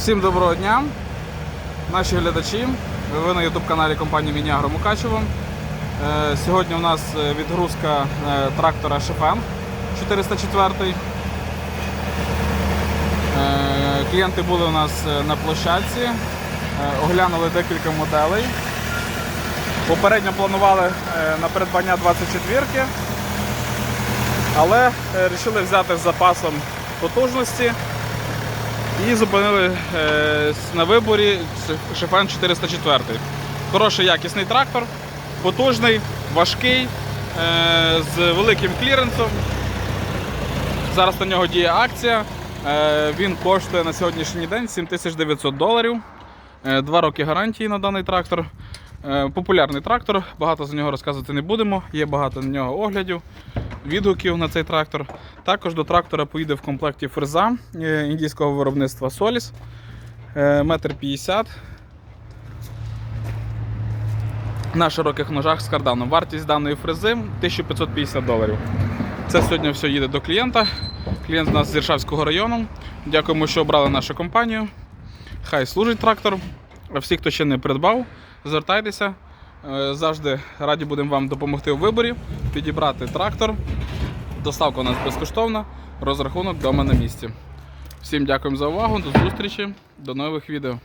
Всім доброго дня, наші глядачі. Ви на YouTube каналі компанії Мініагро Мукачево. Е, Сьогодні у нас е, відгрузка е, трактора Шефен 404. Е, Клієнти були у нас на площадці, оглянули декілька моделей. Попередньо планували на придбання 24-ки, але вирішили взяти з запасом потужності і зупинили е, на виборі Шефен 404. Хороший якісний трактор, потужний, важкий, е, з великим кліренсом. Зараз на нього діє акція. Е, він коштує на сьогоднішній день 7900 доларів. Два роки гарантії на даний трактор. Популярний трактор, багато за нього розказувати не будемо. Є багато на нього оглядів, відгуків на цей трактор. Також до трактора поїде в комплекті фреза е, індійського виробництва Solis. е, Метр 50 на широких ножах з карданом. Вартість даної фрези 1550 доларів. Це сьогодні все їде до клієнта. Клієнт у нас з Іршавського району. Дякуємо, що обрали нашу компанію. Хай служить трактор. А всі, хто ще не придбав, звертайтеся. Е, Завжди раді будемо вам допомогти у виборі, підібрати трактор. Доставка у нас безкоштовна, розрахунок вдома на місці. Всім дякуємо за увагу, до зустрічі, до нових відео.